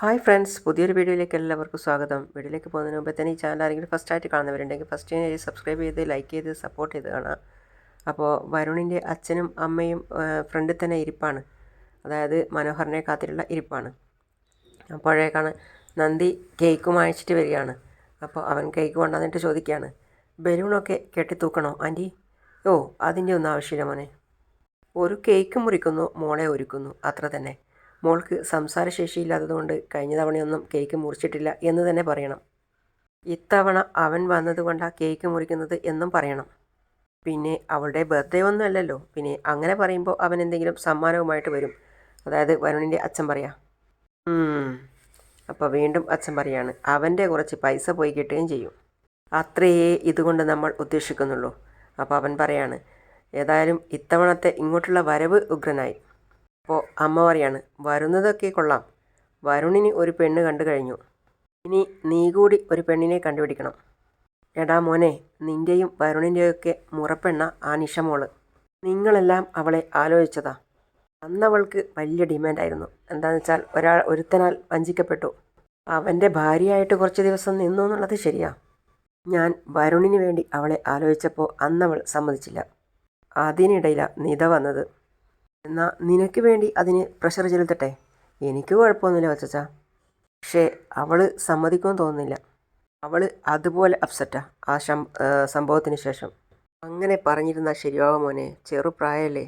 Hi friends പുതിയൊരു വീഡിയോയിലേക്ക് എല്ലാവർക്കും സ്വാഗതം. വീഡിയോയിലേക്ക് പോകുന്നതിന് മുമ്പ് തന്നെ ഈ ചാനൽ ആരെങ്കിലും ഫസ്റ്റ് ആയിട്ട് കാണുന്നവരുണ്ടെങ്കിൽ ഫസ്റ്റ് സബ്സ്ക്രൈബ് ചെയ്ത് ലൈക്ക് ചെയ്ത് സപ്പോർട്ട് ചെയ്ത് കാണാം. അപ്പോൾ വരുണിന്റെ അച്ഛനും അമ്മയും ഫ്രണ്ടിൽ തന്നെ ഇരിപ്പാണ്. അതായത് മനോഹറിനെ കാത്തിട്ടുള്ള ഇരിപ്പാണ്. അപ്പോഴേക്കാണ് നന്ദി കേക്കും അയച്ചിട്ട് വരികയാണ്. അപ്പോൾ അവൻ കേക്ക് കൊണ്ടുവന്നിട്ട് ചോദിക്കുകയാണ് ബലൂണൊക്കെ കെട്ടിത്തൂക്കണോ ആന്റി ഓ അതിന്റെ ഒന്നും ആവശ്യമില്ല മോനെ. ഒരു കേക്ക് മുറിക്കുന്നു മോളെ ഒരുക്കുന്നു അത്ര തന്നെ. മോൾക്ക് സംസാരശേഷിയില്ലാത്തതുകൊണ്ട് കഴിഞ്ഞ തവണയൊന്നും കേക്ക് മുറിച്ചിട്ടില്ല എന്ന് തന്നെ പറയണം. ഇത്തവണ അവൻ വന്നതുകൊണ്ടാണ് കേക്ക് മുറിക്കുന്നത് എന്നും പറയണം. പിന്നെ അവളുടെ ബർത്ത്ഡേ ഒന്നും അല്ലല്ലോ. പിന്നെ അങ്ങനെ പറയുമ്പോൾ അവൻ എന്തെങ്കിലും സമ്മാനവുമായിട്ട് വരും. അതായത് വരുണിന്റെ അച്ഛൻ പറയാം. അപ്പോൾ വീണ്ടും അച്ഛൻ പറയാണ് അവന്റെ കുറച്ച് പൈസ പോയി കിട്ടുകയും ചെയ്യും. അത്രയേ ഇതുകൊണ്ട് നമ്മൾ ഉദ്ദേശിക്കുന്നുള്ളൂ. അപ്പോൾ അവൻ പറയാണ് ഏതായാലും ഇത്തവണത്തെ ഇങ്ങോട്ടുള്ള വരവ് ഉഗ്രനായി. അപ്പോൾ അമ്മ പറയാണ് വരുന്നതൊക്കെ കൊള്ളാം. വരുണിന് ഒരു പെണ്ണ് കണ്ടു കഴിഞ്ഞു. ഇനി നീ കൂടി ഒരു പെണ്ണിനെ കണ്ടുപിടിക്കണം. എടാ മോനെ നിന്റെയും വരുണിന്റെയൊക്കെ മുറപ്പെണ്ണ ആ നിഷമോൾ. നിങ്ങളെല്ലാം അവളെ ആലോചിച്ചതാ. അന്നവൾക്ക് വലിയ ഡിമാൻഡായിരുന്നു. എന്താണെന്ന് വെച്ചാൽ ഒരാൾ ഒരുത്തനാൽ വഞ്ചിക്കപ്പെട്ടു. അവന്റെ ഭാര്യയായിട്ട് കുറച്ച് ദിവസം നിന്നു എന്നുള്ളത് ശരിയാ. ഞാൻ വരുണിന് വേണ്ടി അവളെ ആലോചിച്ചപ്പോൾ അന്നവൾ സമ്മതിച്ചില്ല. അതിനിടയിലാണ് നിത വന്നത്. എന്നാൽ നിനക്ക് വേണ്ടി അതിന് പ്രഷർ ചെലുത്തട്ടെ. എനിക്ക് കുഴപ്പമൊന്നുമില്ല വച്ചാ പക്ഷേ അവൾ സമ്മതിക്കുമെന്ന് തോന്നുന്നില്ല. അവൾ അതുപോലെ അപ്സെറ്റാ ആ സംഭവത്തിന് ശേഷം. അങ്ങനെ പറഞ്ഞിരുന്ന ശരിയാവ മോനെ. ചെറുപ്രായമല്ലേ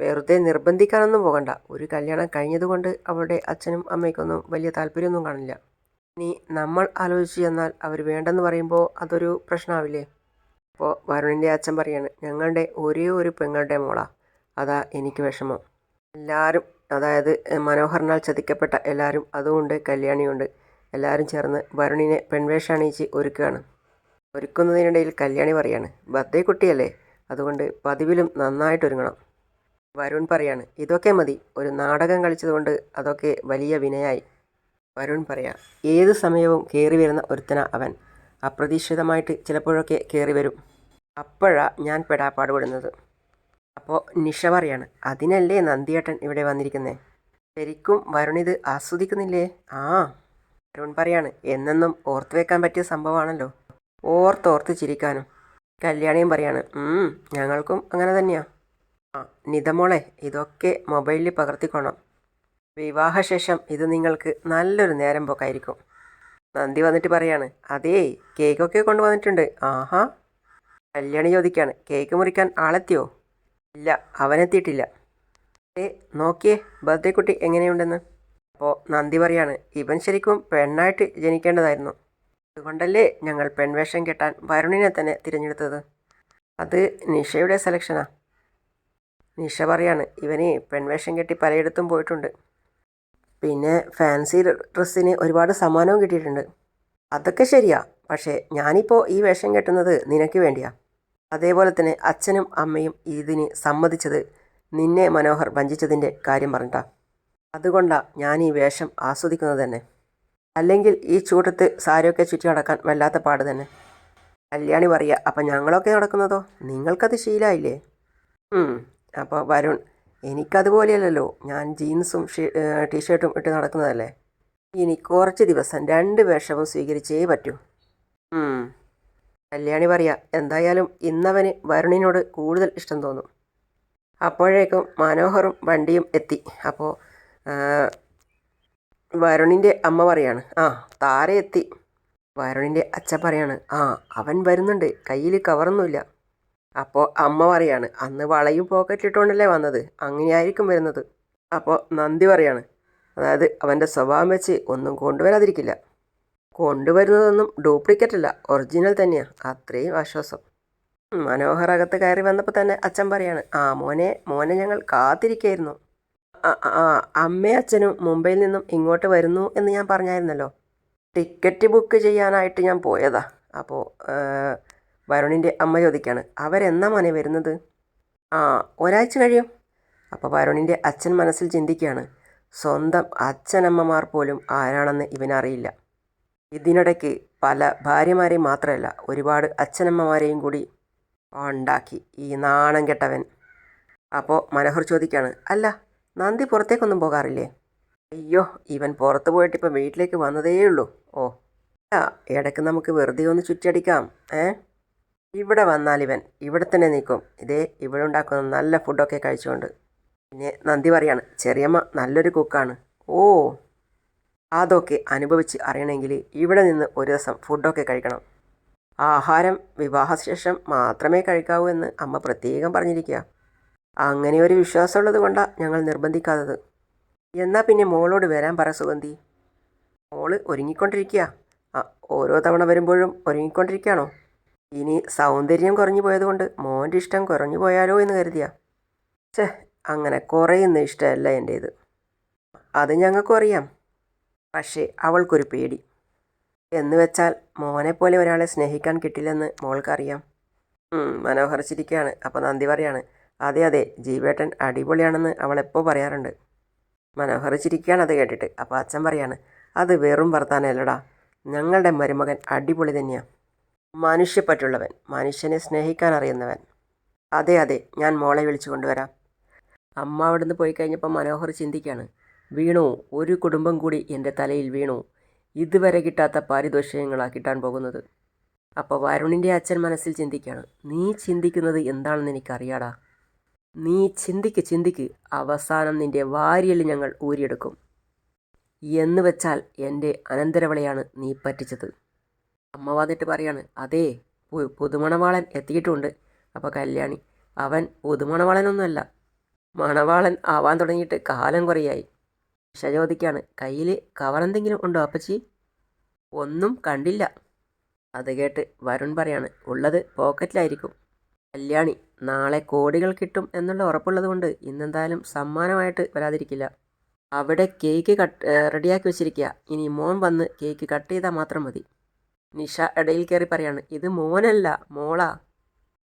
വെറുതെ നിർബന്ധിക്കാനൊന്നും പോകണ്ട. ഒരു കല്യാണം കഴിഞ്ഞതുകൊണ്ട് അവളുടെ അച്ഛനും അമ്മയ്ക്കൊന്നും വലിയ താല്പര്യമൊന്നും കാണില്ല. ഇനി നമ്മൾ ആലോചിച്ച് ചെന്നാൽ അവർ വേണ്ടെന്ന് പറയുമ്പോൾ അതൊരു പ്രശ്നമാവില്ലേ അപ്പോൾ വരുണിന്റെ അച്ഛൻ പറയാണ് ഞങ്ങളുടെ ഒരേ ഒരു പെങ്ങളുടെ മോളാ. അതാ എനിക്ക് വിഷമം. എല്ലാവരും അതായത് മനോഹറിനാൽ ചതിക്കപ്പെട്ട എല്ലാവരും അതുകൊണ്ട് കല്യാണിയുണ്ട്. എല്ലാവരും ചേർന്ന് വരുണിനെ പെൺവേഷം അണിയിച്ച് ഒരുക്കുകയാണ്. ഒരുക്കുന്നതിനിടയിൽ കല്യാണി പറയാണ് ബർത്ത്ഡേ കുട്ടിയല്ലേ? അതുകൊണ്ട് പതിവിലും നന്നായിട്ട് ഒരുങ്ങണം. വരുൺ പറയാണ് ഇതൊക്കെ മതി. ഒരു നാടകം കളിച്ചതുകൊണ്ട് അതൊക്കെ വലിയ വിനയായി. വരുൺ പറയാം ഏത് സമയവും കയറി വരുന്ന ഒരുത്തന അവൻ. അപ്രതീക്ഷിതമായിട്ട് ചിലപ്പോഴൊക്കെ കയറി വരും. അപ്പോഴാണ് ഞാൻ പെടാപ്പാടുപെടുന്നത്. അപ്പോൾ നിഷ പറയാണ് അതിനല്ലേ നന്ദിയേട്ടൻ ഇവിടെ വന്നിരിക്കുന്നേ? ശരിക്കും വരുണിത് ആസ്വദിക്കുന്നില്ലേ? ആ വരുൺ പറയാണ് എന്നെന്നും ഓർത്തു വെക്കാൻ പറ്റിയ സംഭവമാണല്ലോ. ഓർത്തോർത്ത് ചിരിക്കാനും. കല്യാണിയും പറയാണ് ഞങ്ങൾക്കും അങ്ങനെ തന്നെയാ. ആ നിതമോളെ ഇതൊക്കെ മൊബൈലിൽ പകർത്തിക്കോണം വിവാഹശേഷം ഇത് നിങ്ങൾക്ക് നല്ലൊരു നേരം പോക്കായിരിക്കും. നന്ദി വന്നിട്ട് പറയാണ് അതേ കേക്കൊക്കെ കൊണ്ടുവന്നിട്ടുണ്ട്. ആഹാ. കല്യാണി ചോദിക്കാണ് കേക്ക് മുറിക്കാൻ ആളെത്തിയോ? ഇല്ല അവനെത്തിയിട്ടില്ല ഏ നോക്കിയേ ബർത്ത്ഡേ കുട്ടി എങ്ങനെയുണ്ടെന്ന്. അപ്പോൾ നന്ദി പറയാണ് ഇവൻ ശരിക്കും പെണ്ണായിട്ട് ജനിക്കേണ്ടതായിരുന്നു. അതുകൊണ്ടല്ലേ ഞങ്ങൾ പെൺവേഷം കെട്ടാൻ വരുണിനെ തന്നെ തിരഞ്ഞെടുത്തത്. അത് നിഷയുടെ സെലക്ഷനാ. നിഷ പറയാണ് ഇവന് പെൺവേഷം കെട്ടി പലയിടത്തും പോയിട്ടുണ്ട്. പിന്നെ ഫാൻസി ഡ്രസ്സിന് ഒരുപാട് സമ്മാനവും കിട്ടിയിട്ടുണ്ട്. അതൊക്കെ ശരിയാ പക്ഷേ ഞാനിപ്പോൾ ഈ വേഷം കെട്ടുന്നത് നിനക്ക് വേണ്ടിയാ. അതേപോലെ തന്നെ അച്ഛനും അമ്മയും ഇതിന് സമ്മതിച്ചത് നിന്നെ മനോഹർ വഞ്ചിച്ചതിന്റെ കാര്യം പറഞ്ഞിട്ടാ. അതുകൊണ്ടാണ് ഞാൻ ഈ വേഷം ആസ്വദിക്കുന്നത് തന്നെ. അല്ലെങ്കിൽ ഈ ചൂടത്ത് സാരിയൊക്കെ ചുറ്റി നടക്കാൻ വല്ലാത്ത പാട് തന്നെ. കല്യാണി പറയുക അപ്പം ഞങ്ങളൊക്കെ നടക്കുന്നതോ? നിങ്ങൾക്കത് ശീലമായില്ലേ അപ്പോൾ വരുൺ എനിക്കതുപോലെയല്ലല്ലോ. ഞാൻ ജീൻസും ടീഷർട്ടും ഇട്ട് നടക്കുന്നതല്ലേ? ഇനി കുറച്ച് ദിവസം രണ്ട് വേഷവും സ്വീകരിച്ചേ പറ്റൂ. കല്യാണി പറയാ എന്തായാലും ഇന്നവന് വരുണിനോട് കൂടുതൽ ഇഷ്ടം തോന്നും. അപ്പോഴേക്കും മനോഹറും വണ്ടിയും എത്തി. അപ്പോൾ വരുണിന്റെ അമ്മ പറയാണ് ആ താര എത്തി. വരുണിന്റെ അച്ഛൻ പറയാണ് ആ അവൻ വരുന്നുണ്ട് കയ്യിൽ കവറൊന്നുമില്ല. അപ്പോൾ അമ്മ പറയാണ് അന്ന് വളയും പോക്കറ്റിട്ടുകൊണ്ടല്ലേ വന്നത് അങ്ങനെയായിരിക്കും വരുന്നത്. അപ്പോൾ നന്ദി പറയാണ് അതായത് അവന്റെ സ്വഭാവം വെച്ച് ഒന്നും കൊണ്ടുവരാതിരിക്കില്ല. കൊണ്ടുവരുന്നതൊന്നും ഡ്യൂപ്ലിക്കറ്റ് അല്ല ഒറിജിനൽ തന്നെയാണ് അത്രയും ആശ്വാസം. മനോഹർ അകത്ത് കയറി വന്നപ്പോൾ തന്നെ അച്ഛൻ പറയാണ് ആ മോനെ മോനെ ഞങ്ങൾ കാത്തിരിക്കായിരുന്നു. അമ്മയും അച്ഛനും മുംബൈയിൽ നിന്നും ഇങ്ങോട്ട് വരുന്നു എന്ന് ഞാൻ പറഞ്ഞായിരുന്നല്ലോ. ടിക്കറ്റ് ബുക്ക് ചെയ്യാനായിട്ട് ഞാൻ പോയതാ. അപ്പോൾ വരുണിന്റെ അമ്മ ചോദിക്കുകയാണ് അവരെന്നാ മോനെ വരുന്നത്? ആ ഒരാഴ്ച കഴിയും. അപ്പോൾ വരുണിന്റെ അച്ഛൻ മനസ്സിൽ ചിന്തിക്കുകയാണ് സ്വന്തം അച്ഛനമ്മമാർ പോലും ആരാണെന്ന് ഇവനറിയില്ല. ഇതിനിടയ്ക്ക് പല ഭാര്യമാരെയും മാത്രമല്ല ഒരുപാട് അച്ഛനമ്മമാരെയും കൂടി ഉണ്ടാക്കി ഈ നാണം കെട്ടവൻ. അപ്പോൾ മനോഹർ ചോദിക്കുകയാണ് അല്ല നന്ദി പുറത്തേക്കൊന്നും പോകാറില്ലേ? അയ്യോ ഇവൻ പുറത്ത് പോയിട്ട് ഇപ്പം വീട്ടിലേക്ക് വന്നതേ ഉള്ളൂ. ഓ അല്ല ഇടയ്ക്ക് നമുക്ക് വെറുതെ ഒന്ന് ചുറ്റടിക്കാം ഏ? ഇവിടെ വന്നാൽ ഇവൻ ഇവിടെ തന്നെ നിൽക്കും. ഇതേ ഇവിടെ ഉണ്ടാക്കുന്ന നല്ല ഫുഡൊക്കെ കഴിച്ചുകൊണ്ട്. പിന്നെ നന്ദി പറയാണ് ചെറിയമ്മ നല്ലൊരു കുക്കാണ് ഓ അതൊക്കെ അനുഭവിച്ച് അറിയണമെങ്കിൽ ഇവിടെ നിന്ന് ഒരു ദിവസം ഫുഡൊക്കെ കഴിക്കണം. ആഹാരം വിവാഹശേഷം മാത്രമേ കഴിക്കാവൂ എന്ന് അമ്മ പ്രത്യേകം പറഞ്ഞിരിക്കുക. അങ്ങനെ ഒരു വിശ്വാസമുള്ളത് കൊണ്ടാണ് ഞങ്ങൾ നിർബന്ധിക്കാത്തത്. എന്നാൽ പിന്നെ മോളോട് വരാൻ പറ സുഗന്ധി. മോൾ ഒരുങ്ങിക്കൊണ്ടിരിക്കുക. ഓരോ തവണ വരുമ്പോഴും ഒരുങ്ങിക്കൊണ്ടിരിക്കുകയാണോ? ഇനി സൗന്ദര്യം കുറഞ്ഞു പോയതുകൊണ്ട് മോന്റെ ഇഷ്ടം കുറഞ്ഞു പോയാലോ എന്ന് കരുതിയ. ഛേ അങ്ങനെ കുറയുന്ന ഇഷ്ടമല്ല എന്റേത്. അത് ഞങ്ങൾക്കും അറിയാം. പക്ഷേ അവൾക്കൊരു പേടി. എന്ന് വെച്ചാൽ മോനെപ്പോലെ ഒരാളെ സ്നേഹിക്കാൻ കിട്ടില്ലെന്ന് മോൾക്കറിയാം. മനോഹർ ചിരിക്കുകയാണ് അപ്പോൾ നന്ദി പറയാണ്. അതെ അതെ ജീവേട്ടൻ അടിപൊളിയാണെന്ന് അവളെപ്പോൾ പറയാറുണ്ട്. മനോഹർ ചിരിക്കുകയാണ് അത് കേട്ടിട്ട്. അപ്പോൾ അച്ഛൻ പറയാണ് അത് വെറും വർത്താനല്ലടാ. ഞങ്ങളുടെ മരുമകൻ അടിപൊളി തന്നെയാണ് മനുഷ്യപ്പറ്റുള്ളവൻ മനുഷ്യനെ സ്നേഹിക്കാൻ അറിയുന്നവൻ. അതെ അതെ ഞാൻ മോളെ വിളിച്ചു കൊണ്ടുവരാം. അമ്മ അവിടുന്ന് പോയി കഴിഞ്ഞപ്പോൾ മനോഹർ ചിന്തിക്കുകയാണ് വീണു. ഒരു കുടുംബം കൂടി എന്റെ തലയിൽ വീണു. ഇതുവരെ കിട്ടാത്ത പാരിതോഷികങ്ങളാണ് കിട്ടാൻ പോകുന്നത്. അപ്പോൾ വരുണിന്റെ അച്ഛൻ മനസ്സിൽ ചിന്തിക്കുകയാണ് നീ ചിന്തിക്കുന്നത് എന്താണെന്ന് എനിക്കറിയാടാ. നീ ചിന്തിക്ക് ചിന്തിക്ക്. അവസാനം നിന്റെ വാരിയൽ ഞങ്ങൾ ഊരിയെടുക്കും. എന്ന് വെച്ചാൽ എന്റെ അനന്തരവളയാണ് നീ പറ്റിച്ചത്. അമ്മ വന്നിട്ട് പറയാണ് അതേ പുതുമണവാളൻ എത്തിയിട്ടുണ്ട്. അപ്പോൾ കല്യാണി അവൻ പുതുമണവാളനൊന്നുമല്ല. മണവാളൻ ആവാൻ തുടങ്ങിയിട്ട് കാലം കുറയായി. ഉഷ ചോദിക്കാണ് കയ്യിൽ കവറെന്തെങ്കിലും ഉണ്ടോ അപ്പച്ചി? ഒന്നും കണ്ടില്ല. അത് കേട്ട് വരുൺ പറയാണ് ഉള്ളത് പോക്കറ്റിലായിരിക്കും. കല്യാണി നാളെ കോടികൾ കിട്ടും എന്നുള്ള ഉറപ്പുള്ളത് കൊണ്ട് ഇന്നെന്തായാലും സമ്മാനമായിട്ട് വരാതിരിക്കില്ല. അവിടെ കേക്ക് കട്ട് റെഡിയാക്കി വെച്ചിരിക്കുക ഇനി മോൻ വന്ന് കേക്ക് കട്ട് ചെയ്താൽ മാത്രം മതി. നിഷ ഇടയിൽ കയറി പറയാണ് ഇത് മോനല്ല മോളാ.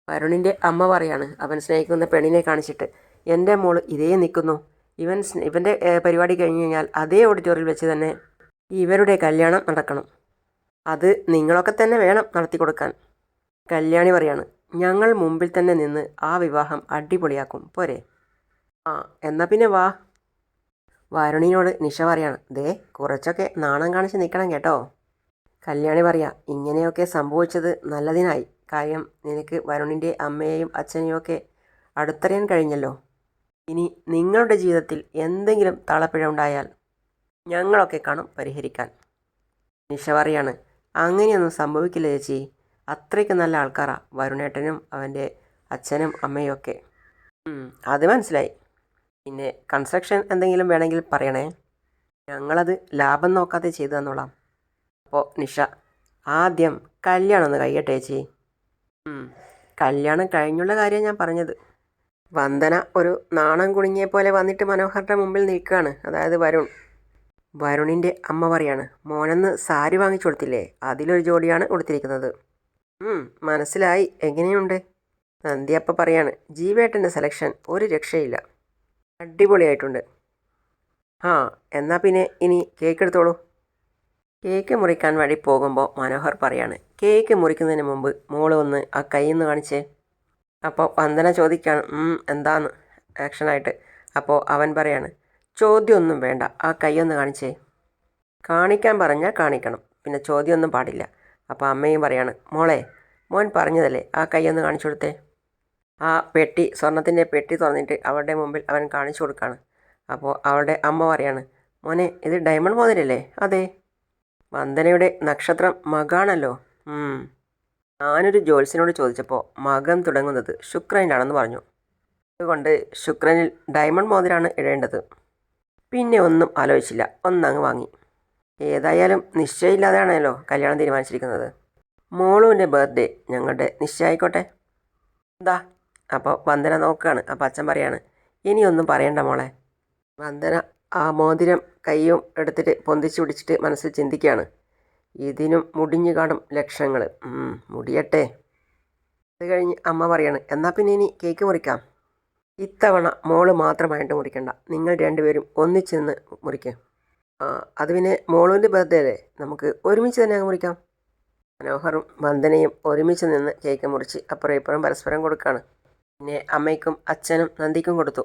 വരുണിന്റെ അമ്മ പറയാണ് അവൻ സ്നേഹിക്കുന്ന പെണ്ണിനെ കാണിച്ചിട്ട് എന്റെ മോൾ ഇതേ നിൽക്കുന്നു ഇവൻ ഇവന്റെ പരിപാടി കഴിഞ്ഞ് കഴിഞ്ഞാൽ അതേ ഓഡിറ്റോറിയൽ വെച്ച് തന്നെ ഇവരുടെ കല്യാണം നടക്കണം. അത് നിങ്ങളൊക്കെ തന്നെ വേണം നടത്തി കൊടുക്കാൻ. കല്യാണി പറയാണ് ഞങ്ങൾ മുമ്പിൽ തന്നെ നിന്ന് ആ വിവാഹം അടിപൊളിയാക്കും. പോരെ. ആ എന്നാൽ പിന്നെ വാ. വരുണിനോട് നിഷ പറയാണ് ദേ കുറച്ചൊക്കെ നാണം കാണിച്ച് നിൽക്കണം കേട്ടോ. കല്യാണി പറയാ ഇങ്ങനെയൊക്കെ സംഭവിച്ചത് നല്ലതിനായി. കാര്യം നിനക്ക് വരുണിന്റെ അമ്മയെയും അച്ഛനെയും ഒക്കെ അടുത്തറിയാൻ കഴിഞ്ഞല്ലോ. ഇനി നിങ്ങളുടെ ജീവിതത്തിൽ എന്തെങ്കിലും തളപ്പിഴ ഉണ്ടായാൽ ഞങ്ങളൊക്കെ കാണും പരിഹരിക്കാൻ. നിഷ പറയാണ് അങ്ങനെയൊന്നും സംഭവിക്കില്ല ചേച്ചി. അത്രയ്ക്ക് നല്ല ആൾക്കാരാ വരുണേട്ടനും അവന്റെ അച്ഛനും അമ്മയും ഒക്കെ. അത് മനസ്സിലായി. പിന്നെ കൺസ്ട്രക്ഷൻ എന്തെങ്കിലും വേണമെങ്കിൽ പറയണേ. ഞങ്ങളത് ലാഭം നോക്കാതെ ചെയ്തു തന്നോളാം. അപ്പോൾ നിഷ ആദ്യം കല്യാണം ഒന്ന് കഴിയട്ടെ ചേച്ചി. കല്യാണം കഴിഞ്ഞുള്ള കാര്യം ഞാൻ പറഞ്ഞത്. വന്ദന ഒരു നാണം കുണിങ്ങിയെ പോലെ വന്നിട്ട് മനോഹറിന്റെ മുമ്പിൽ നിൽക്കുകയാണ്. അതായത് വരുൺ. വരുണിന്റെ അമ്മ പറയാണ് മോനെന്ന് സാരി വാങ്ങിച്ചു കൊടുത്തില്ലേ? അതിലൊരു ജോഡിയാണ് കൊടുത്തിരിക്കുന്നത്. മനസ്സിലായി. എങ്ങനെയുണ്ട്? നന്ദിയപ്പ പറയാണ് ജീവേട്ടന്റെ സെലക്ഷൻ ഒരു രക്ഷയില്ല. അടിപൊളിയായിട്ടുണ്ട്. ആ എന്നാൽ പിന്നെ ഇനി കേക്ക് എടുത്തോളൂ. കേക്ക് മുറിക്കാൻ വഴി പോകുമ്പോൾ മനോഹർ പറയാണ് കേക്ക് മുറിക്കുന്നതിന് മുമ്പ് മോൾ ഒന്ന് ആ കൈയൊന്ന് കാണിച്ചേ. അപ്പോൾ വന്ദന ചോദിക്കുകയാണ് "ഉം, എന്താന്ന്? ആക്ഷനായിട്ട്. അപ്പോൾ അവൻ പറയാണ് ചോദ്യമൊന്നും വേണ്ട ആ കൈയൊന്ന് കാണിച്ചേ. കാണിക്കാൻ പറഞ്ഞാൽ കാണിക്കണം പിന്നെ ചോദ്യമൊന്നും പാടില്ല. അപ്പോൾ അമ്മയും പറയാണ് മോളെ മോൻ പറഞ്ഞതല്ലേ ആ കൈയൊന്ന് കാണിച്ചു കൊടുത്തേ. ആ പെട്ടി സ്വർണത്തിന്റെ പെട്ടി തുറന്നിട്ട് അവരുടെ മുമ്പിൽ അവൻ കാണിച്ചു കൊടുക്കുകയാണ് അപ്പോൾ അവളുടെ അമ്മ പറയാണ് മോനെ ഇത് ഡയമണ്ട് മോതിരല്ലേ? അതെ. വന്ദനയുടെ നക്ഷത്രം മകാണല്ലോ. ഞാനൊരു ജോത്സ്യനോട് ചോദിച്ചപ്പോൾ മകം തുടങ്ങുന്നത് ശുക്രനിലാണെന്ന് പറഞ്ഞു. അതുകൊണ്ട് ശുക്രനിൽ ഡയമണ്ട് മോതിരാണ് ഇടേണ്ടത്. പിന്നെ ഒന്നും ആലോചിച്ചില്ല. ഒന്നങ്ങ് വാങ്ങി. ഏതായാലും നിശ്ചയമില്ലാതെയാണല്ലോ കല്യാണം തീരുമാനിച്ചിരിക്കുന്നത്. മോളുവിന്റെ ബർത്ത്ഡേ ഞങ്ങളുടെ നിശ്ചയമായിക്കോട്ടെ. എന്താ അപ്പോൾ വന്ദന നോക്കുകയാണ് അപ്പോൾ അച്ഛൻ പറയാണ് ഇനിയൊന്നും പറയണ്ട മോളെ. വന്ദന ആ മോതിരം കയ്യും എടുത്തിട്ട് പൊന്തിച്ചു പിടിച്ചിട്ട് മനസ്സിൽ ചിന്തിക്കുകയാണ്. ഇതിനും മുടിഞ്ഞു കാണും ലക്ഷങ്ങൾ മുടിയട്ടെ. അത് കഴിഞ്ഞ് അമ്മ പറയാണ് എന്നാൽ പിന്നെ ഇനി കേക്ക് മുറിക്കാം? ഇത്തവണ മോൾ മാത്രമായിട്ട് മുറിക്കണ്ട. നിങ്ങൾ രണ്ടുപേരും ഒന്നിച്ച് നിന്ന് മുറിക്കുക അത് പിന്നെ മോളുവിന്റെ ബർത്ത്ഡേ അല്ലേ? നമുക്ക് ഒരുമിച്ച് തന്നെ അങ്ങ് മുറിക്കാം. മനോഹറും വന്ദനയും ഒരുമിച്ച് നിന്ന് കേക്ക് മുറിച്ച് അപ്പുറം ഇപ്പുറം പരസ്പരം കൊടുക്കുകയാണ് പിന്നെ അമ്മയ്ക്കും അച്ഛനും നന്ദിക്കും കൊടുത്തു.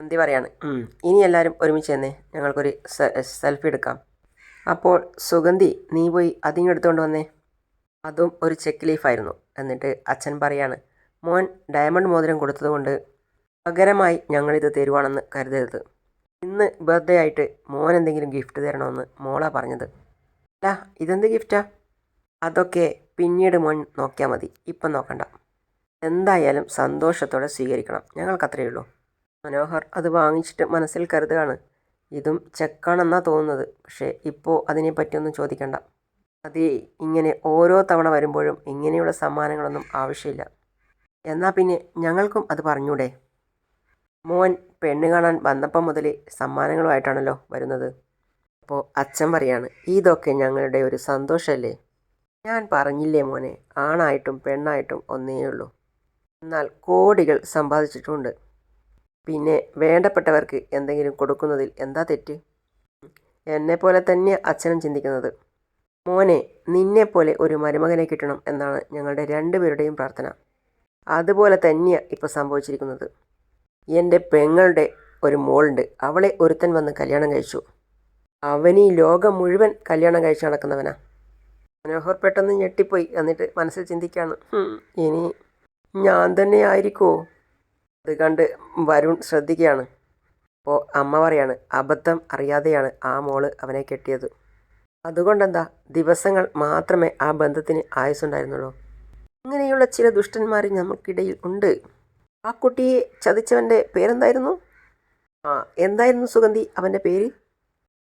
നന്ദി പറയാണ്. "ഉം, ഇനി എല്ലാവരും ഒരുമിച്ച് തന്നെ ഞങ്ങൾക്കൊരു സെൽഫി എടുക്കാം. അപ്പോൾ സുഗന്ധി നീ പോയി അതിങ്ങ് എടുത്തുകൊണ്ട് വന്നേ. അതും ഒരു ചെക്ക് ലീഫായിരുന്നു. എന്നിട്ട് അച്ഛൻ പറയാണ് മോൻ ഡയമണ്ട് മോതിരം കൊടുത്തതുകൊണ്ട് പകരമായി ഞങ്ങളിത് തരുവാണെന്ന് കരുതരുത്. ഇന്ന് ബർത്ത്ഡേ ആയിട്ട് മോൻ എന്തെങ്കിലും ഗിഫ്റ്റ് തരണമെന്ന് മോളാ പറഞ്ഞത്. അല്ല ഇതെന്ത് ഗിഫ്റ്റാ? അതൊക്കെ പിന്നീട് മോൻ നോക്കിയാൽ മതി. ഇപ്പം നോക്കണ്ട. എന്തായാലും സന്തോഷത്തോടെ സ്വീകരിക്കണം. ഞങ്ങൾക്കത്രയേ ഉള്ളൂ. മനോഹർ അത് വാങ്ങിച്ചിട്ട് മനസ്സിൽ കരുതുകയാണ്. ഇതും ചെക്കാണെന്നാണ് തോന്നുന്നത്. പക്ഷേ ഇപ്പോൾ അതിനെപ്പറ്റിയൊന്നും ചോദിക്കണ്ട. അത് ഇങ്ങനെ ഓരോ തവണ വരുമ്പോഴും ഇങ്ങനെയുള്ള സമ്മാനങ്ങളൊന്നും ആവശ്യമില്ല. എന്നാൽ പിന്നെ ഞങ്ങൾക്കും അത് പറഞ്ഞൂടെ? മോൻ പെണ്ണ് കാണാൻ വന്നപ്പം മുതൽ സമ്മാനങ്ങളുമായിട്ടാണല്ലോ വരുന്നത്. അപ്പോൾ അച്ഛൻ പറയാണ് ഇതൊക്കെ ഞങ്ങളുടെ ഒരു സന്തോഷമല്ലേ ഞാൻ പറഞ്ഞില്ലേ മോനെ ആണായിട്ടും പെണ്ണായിട്ടും ഒന്നേ ഉള്ളൂ എന്നാൽ കോടികൾ സമ്പാദിച്ചിട്ടുമുണ്ട് പിന്നെ വേണ്ടപ്പെട്ടവർക്ക് എന്തെങ്കിലും കൊടുക്കുന്നതിൽ എന്താ തെറ്റ്? എന്നെപ്പോലെ തന്നെ അച്ഛനും ചിന്തിക്കുന്നത്. മോനെ നിന്നെപ്പോലെ ഒരു മരുമകനെ കിട്ടണം എന്നാണ് ഞങ്ങളുടെ രണ്ടുപേരുടെയും പ്രാർത്ഥന. അതുപോലെ തന്നെയാണ് ഇപ്പോൾ സംഭവിച്ചിരിക്കുന്നത്. എന്റെ പെങ്ങളുടെ ഒരു മോളുണ്ട്. അവളെ ഒരുത്തൻ വന്ന് കല്യാണം കഴിച്ചു. അവനി ലോകം മുഴുവൻ കല്യാണം കഴിച്ച് നടക്കുന്നവനാ. മനോഹർ പെട്ടെന്ന് ഞെട്ടിപ്പോയി. എന്നിട്ട് മനസ്സിൽ ചിന്തിക്കുകയാണ് ഇനി ഞാൻ തന്നെ ആയിരിക്കുമോ അത് കണ്ട് വരുൺ ശ്രദ്ധിക്കുകയാണ്. അപ്പോൾ അമ്മ പറയാണ് അബദ്ധം അറിയാതെയാണ് ആ മോൾ അവനെ കെട്ടിയത്. അതുകൊണ്ടെന്താ ദിവസങ്ങൾ മാത്രമേ ആ ബന്ധത്തിന് ആയുസുണ്ടായിരുന്നുള്ളൂ ഇങ്ങനെയുള്ള ചില ദുഷ്ടന്മാർ നമുക്കിടയിൽ ഉണ്ട്. ആ കുട്ടിയെ ചതിച്ചവന്റെ പേരെന്തായിരുന്നു? ആ എന്തായിരുന്നു സുഗന്ധി അവന്റെ പേര്?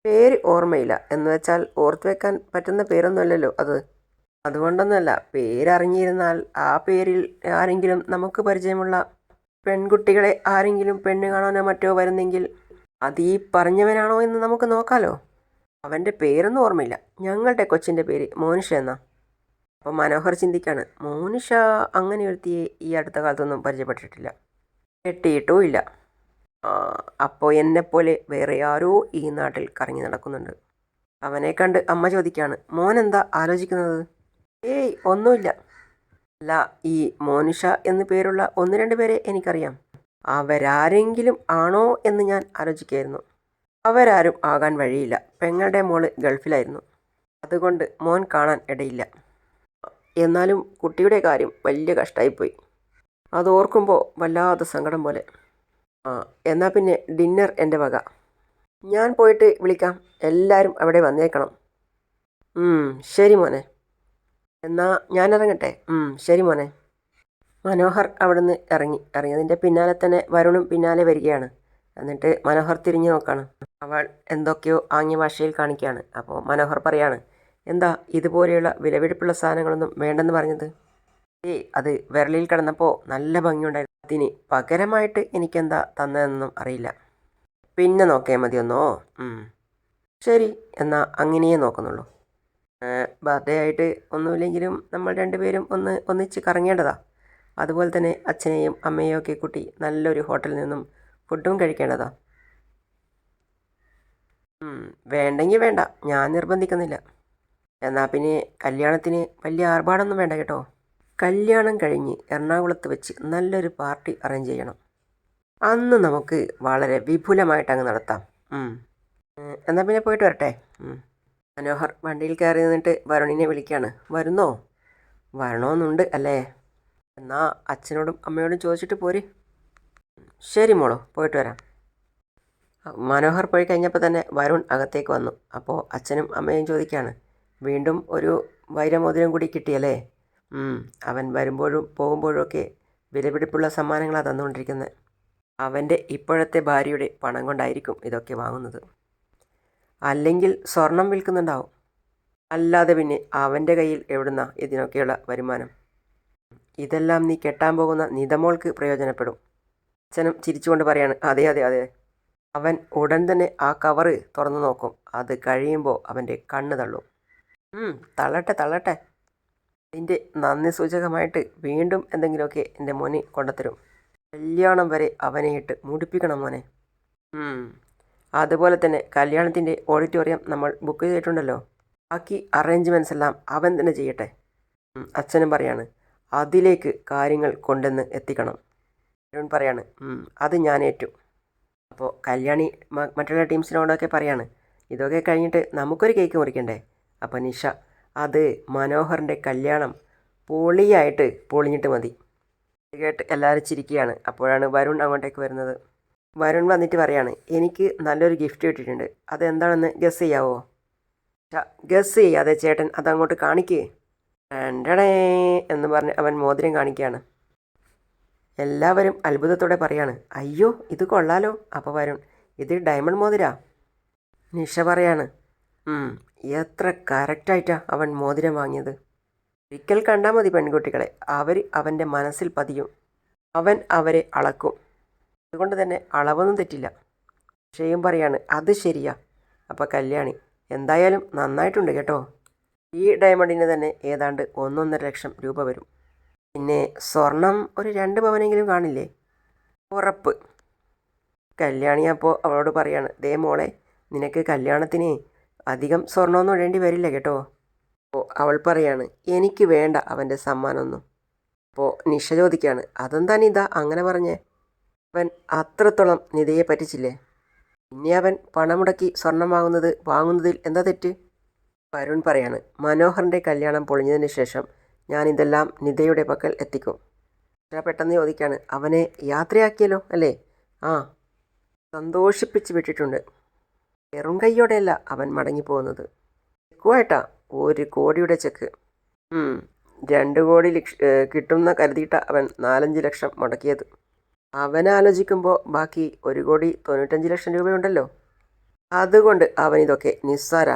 പേര് ഓർമ്മയില്ല. എന്ന് വെച്ചാൽ ഓർത്തു വെക്കാൻ പറ്റുന്ന പേരൊന്നുമല്ലല്ലോ അത്. അതുകൊണ്ടൊന്നുമല്ല പേരറിഞ്ഞിരുന്നാൽ ആ പേരിൽ ആരെങ്കിലും നമുക്ക് പരിചയമുള്ള പെൺകുട്ടികളെ ആരെങ്കിലും പെണ്ണ് കാണാനോ മറ്റോ വരുന്നെങ്കിൽ അത് ഈ പറഞ്ഞവനാണോ എന്ന് നമുക്ക് നോക്കാലോ. അവന്റെ പേരൊന്നും ഓർമ്മയില്ല. ഞങ്ങളുടെ കൊച്ചിന്റെ പേര് മോനിഷ എന്നാ. അപ്പം മനോഹർ ചിന്തിക്കാണ് മോനിഷ അങ്ങനെ ഒരുത്തിയെ ഈ അടുത്ത കാലത്തൊന്നും പരിചയപ്പെട്ടിട്ടില്ല. കെട്ടിയിട്ടും ഇല്ല. അപ്പോൾ എന്നെപ്പോലെ വേറെ ആരോ ഈ നാട്ടിൽ കറങ്ങി നടക്കുന്നുണ്ട്. അവനെ കണ്ട് അമ്മ ചോദിക്കുകയാണ് മോനെന്താ ആലോചിക്കുന്നത്? ഏയ് ഒന്നുമില്ല. അല്ല ഈ മോനിഷ എന്ന് പേരുള്ള ഒന്ന് രണ്ട് പേരെ എനിക്കറിയാം. അവരാരെങ്കിലും ആണോ എന്ന് ഞാൻ ആലോചിക്കായിരുന്നു. അവരാരും ആകാൻ വഴിയില്ല. പെങ്ങളുടെ മോൾ ഗൾഫിലായിരുന്നു. അതുകൊണ്ട് മോൻ കാണാൻ ഇടയില്ല. എന്നാലും കുട്ടിയുടെ കാര്യം വലിയ കഷ്ടമായിപ്പോയി അത് ഓർക്കുമ്പോൾ വല്ലാതെ സങ്കടം പോലെ. ആ എന്നാൽ പിന്നെ ഡിന്നർ എന്റെ വക. ഞാൻ പോയിട്ട് വിളിക്കാം. എല്ലാവരും അവിടെ വന്നേക്കണം. ശരി മോനെ. എന്നാ ഞാൻ ഇറങ്ങട്ടെ ശരി മോനെ. മനോഹർ അവിടുന്ന് ഇറങ്ങി. ഇറങ്ങിയതിന്റെ പിന്നാലെ തന്നെ വരുണും പിന്നാലെ വരികയാണ്. എന്നിട്ട് മനോഹർ തിരിഞ്ഞു നോക്കാണ്. അവൾ എന്തൊക്കെയോ ആംഗ്യ ഭാഷയിൽ കാണിക്കുകയാണ്. അപ്പോൾ മനോഹർ പറയാണ് എന്താ ഇതുപോലെയുള്ള വിലപിടിപ്പുള്ള സാധനങ്ങളൊന്നും വേണ്ടെന്ന് പറഞ്ഞത്? ഏയ് അത് വിരലിൽ കിടന്നപ്പോൾ നല്ല ഭംഗിയുണ്ടായിരുന്നു. അതിന് പകരമായിട്ട് എനിക്കെന്താ തന്നതെന്നൊന്നും അറിയില്ല. പിന്നെ നോക്കിയാൽ മതിയൊന്നോ. ശരി എന്നാൽ അങ്ങനെയേ നോക്കുന്നുള്ളൂ. ബർത്ത്ഡേ ആയിട്ട് ഒന്നുമില്ലെങ്കിലും നമ്മൾ രണ്ടുപേരും ഒന്ന് ഒന്നിച്ച് കറങ്ങേണ്ടതാണ് അതുപോലെ തന്നെ അച്ഛനെയും അമ്മയെയും ഒക്കെ കൂട്ടി നല്ലൊരു ഹോട്ടലിൽ നിന്നും ഫുഡും കഴിക്കേണ്ടതാ. ഉം, വേണ്ടെങ്കിൽ വേണ്ട. ഞാൻ നിർബന്ധിക്കുന്നില്ല. എന്നാൽ പിന്നെ കല്യാണത്തിന് വലിയ ആർഭാടൊന്നും വേണ്ട കേട്ടോ. കല്യാണം കഴിഞ്ഞ് എറണാകുളത്ത് വെച്ച് നല്ലൊരു പാർട്ടി അറേഞ്ച് ചെയ്യണം. അന്ന് നമുക്ക് വളരെ വിപുലമായിട്ട് അങ്ങ് നടത്താം എന്നാൽ പിന്നെ പോയിട്ട് വരട്ടെ. മനോഹർ വണ്ടിയിൽ കയറി നിന്നിട്ട് വരുണിനെ വിളിക്കുകയാണ് വരുന്നോ? വരണമെന്നുണ്ട് അല്ലേ? എന്നാൽ അച്ഛനോടും അമ്മയോടും ചോദിച്ചിട്ട് പോര്. ശരി മോളോ പോയിട്ട് വരാം. മനോഹർ പോയി കഴിഞ്ഞപ്പോൾ തന്നെ വരുൺ അകത്തേക്ക് വന്നു. അപ്പോൾ അച്ഛനും അമ്മയും ചോദിക്കുകയാണ് വീണ്ടും ഒരു വൈരമോതിരം കൂടി കിട്ടിയല്ലേ? അവൻ വരുമ്പോഴും പോകുമ്പോഴും ഒക്കെ വിലപിടിപ്പുള്ള സമ്മാനങ്ങളാണ് തന്നുകൊണ്ടിരിക്കുന്നത് അവന്റെ ഇപ്പോഴത്തെ ഭാര്യയുടെ പണം കൊണ്ടായിരിക്കും ഇതൊക്കെ വാങ്ങുന്നത്. അല്ലെങ്കിൽ സ്വർണം വിൽക്കുന്നുണ്ടാവും. അല്ലാതെ പിന്നെ അവന്റെ കയ്യിൽ എവിടുന്ന ഇതിനൊക്കെയുള്ള വരുമാനം? ഇതെല്ലാം നീ കെട്ടാൻ പോകുന്ന നിതമോൾക്ക് പ്രയോജനപ്പെടും. അച്ഛനും ചിരിച്ചുകൊണ്ട് പറയാണ് അതെ അതെ അതെ. അവൻ ഉടൻ തന്നെ ആ കവറ് തുറന്നു നോക്കും. അത് കഴിയുമ്പോൾ അവന്റെ കണ്ണ് തള്ളും. തള്ളട്ടെ തള്ളട്ടെ. അതിന്റെ നന്ദി സൂചകമായിട്ട് വീണ്ടും എന്തെങ്കിലുമൊക്കെ എന്റെ മോനെ കൊണ്ടുത്തരും. കല്യാണം വരെ അവനെ ഇട്ട് മുടിപ്പിക്കണം മോനെ. അതുപോലെ തന്നെ കല്യാണത്തിന്റെ ഓഡിറ്റോറിയം നമ്മൾ ബുക്ക് ചെയ്തിട്ടുണ്ടല്ലോ. ബാക്കി അറേഞ്ച്മെന്റ്സ് എല്ലാം അവൻ തന്നെ ചെയ്യട്ടെ. അച്ഛനും പറയാണ് അതിലേക്ക് കാര്യങ്ങൾ കൊണ്ടുവന്ന് എത്തിക്കണം. അരുൺ പറയാണ് അത് ഞാൻ ഏറ്റു. അപ്പോൾ കല്യാണി മറ്റുള്ള ടീംസിനോടൊക്കെ പറയാണ് ഇതൊക്കെ കഴിഞ്ഞിട്ട് നമുക്കൊരു കേക്ക് മുറിക്കണ്ടേ? അപ്പോൾ നിഷ അത് മനോഹറിന്റെ കല്യാണം പൊളിയായിട്ട് പൊളിഞ്ഞിട്ട് മതി. കേട്ട് എല്ലാവരും ചിരിക്കുകയാണ്. അപ്പോഴാണ് വരുൺ അങ്ങോട്ടേക്ക് വരുന്നത്. വരുൺ വന്നിട്ട് പറയാണ് എനിക്ക് നല്ലൊരു ഗിഫ്റ്റ് കിട്ടിയിട്ടുണ്ട്. അതെന്താണെന്ന് ഗസ് ചെയ്യാവോ? ഗസ് ചെയ്യാതെ ചേട്ടൻ അതങ്ങോട്ട് കാണിക്കേ. രണ്ടടേ എന്ന് പറഞ്ഞ് അവൻ മോതിരം കാണിക്കുകയാണ് എല്ലാവരും അത്ഭുതത്തോടെ പറയാണ് അയ്യോ ഇത് കൊള്ളാലോ. അപ്പോൾ വരുൺ ഇത് ഡയമണ്ട് മോതിര? നിഷ പറയാണ് "ഉം, എത്ര കറക്റ്റായിട്ടാ അവൻ മോതിരം വാങ്ങിയത്. ഒരിക്കൽ കണ്ടാൽ മതി പെൺകുട്ടികളെ അവർ അവന്റെ മനസ്സിൽ പതിയും. അവൻ അവരെ അളക്കും. അതുകൊണ്ട് തന്നെ അളവൊന്നും തെറ്റില്ല. പക്ഷേയും പറയാണ് അത് ശരിയാ. അപ്പോൾ കല്യാണി എന്തായാലും നന്നായിട്ടുണ്ട് കേട്ടോ. ഈ ഡയമണ്ടിന് തന്നെ ഏതാണ്ട് ഒന്നൊന്നര ലക്ഷം രൂപ വരും. പിന്നെ സ്വർണം ഒരു രണ്ട് പവനെങ്കിലും കാണില്ലേ? ഉറപ്പ്. കല്യാണി അപ്പോൾ അവളോട് പറയാണ് ദേ മോളെ നിനക്ക് കല്യാണത്തിന് അധികം സ്വർണമൊന്നും ഇടേണ്ടി വരില്ല കേട്ടോ. അപ്പോൾ അവൾ പറയാണ് എനിക്ക് വേണ്ട അവന്റെ സമ്മാനമൊന്നും. അപ്പോൾ നിഷ ചോദിക്കുകയാണ് അതെന്താണ് ഇതാ അങ്ങനെ പറഞ്ഞേ? അവൻ അത്രത്തോളം നിധിയെ പറ്റിച്ചില്ലേ? പിന്നെ അവൻ പണം മുടക്കി സ്വർണം വാങ്ങുന്നത് വാങ്ങുന്നതിൽ എന്താ തെറ്റ്? വരുൺ പറയാണ് മനോഹറിന്റെ കല്യാണം പൊളിഞ്ഞതിന് ശേഷം ഞാൻ ഇതെല്ലാം നിധയുടെ പക്കൽ എത്തിക്കും. ഞാൻ പെട്ടെന്ന് ചോദിക്കുകയാണ് അവനെ യാത്രയാക്കിയല്ലോ അല്ലേ? ആ സന്തോഷിപ്പിച്ച് വിട്ടിട്ടുണ്ട്. വെറും കൈയോടെയല്ല അവൻ മടങ്ങിപ്പോകുന്നത്. ചെക്കുമായിട്ടാ ഒരു കോടിയുടെ ചെക്ക്. രണ്ട് കോടി ലക്ഷ കിട്ടുന്ന കരുതിയിട്ട അവൻ നാലഞ്ച് ലക്ഷം മുടക്കിയത്. അവൻ ആലോചിക്കുമ്പോൾ ബാക്കി ഒരു കോടി തൊണ്ണൂറ്റഞ്ച് ലക്ഷം രൂപയുണ്ടല്ലോ. അതുകൊണ്ട് അവൻ ഇതൊക്കെ നിസ്സാര.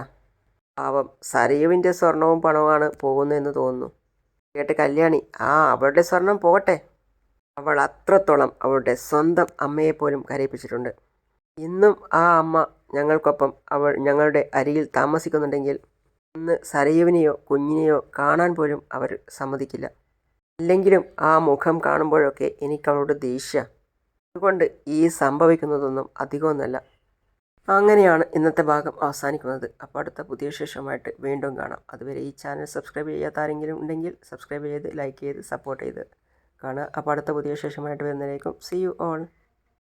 പാവം സരയുവിന്റെ സ്വർണവും പണവുമാണ് പോകുന്നതെന്ന് തോന്നുന്നു. കേട്ട് കല്യാണി ആ അവളുടെ സ്വർണം പോകട്ടെ. അവൾ അത്രത്തോളം അവളുടെ സ്വന്തം അമ്മയെപ്പോലും കരയിപ്പിച്ചിട്ടുണ്ട്. ഇന്നും ആ അമ്മ ഞങ്ങൾക്കൊപ്പം അവൾ ഞങ്ങളുടെ അരിയിൽ താമസിക്കുന്നുണ്ടെങ്കിൽ ഇന്ന് സരയുവിനെയോ കുഞ്ഞിനെയോ കാണാൻ പോലും അവർ സമ്മതിക്കില്ല. അല്ലെങ്കിലും ആ മുഖം കാണുമ്പോഴൊക്കെ എനിക്കവളോട് ദേഷ്യ. അതുകൊണ്ട് ഈ സംഭവിക്കുന്നതൊന്നും അധികമൊന്നുമല്ല. അങ്ങനെയാണ് ഇന്നത്തെ ഭാഗം അവസാനിക്കുന്നത്. അപ്പോൾ അടുത്ത പുതിയ ശേഷമായിട്ട് വീണ്ടും കാണാം. അതുവരെ ഈ ചാനൽ സബ്സ്ക്രൈബ് ചെയ്യാത്ത ആരെങ്കിലും ഉണ്ടെങ്കിൽ സബ്സ്ക്രൈബ് ചെയ്ത് ലൈക്ക് ചെയ്ത് സപ്പോർട്ട് ചെയ്ത് കാണുക. അപ്പോൾ അടുത്ത പുതിയ ശേഷമായിട്ട് വരുന്നതിലേക്കും സി യു ഓൾ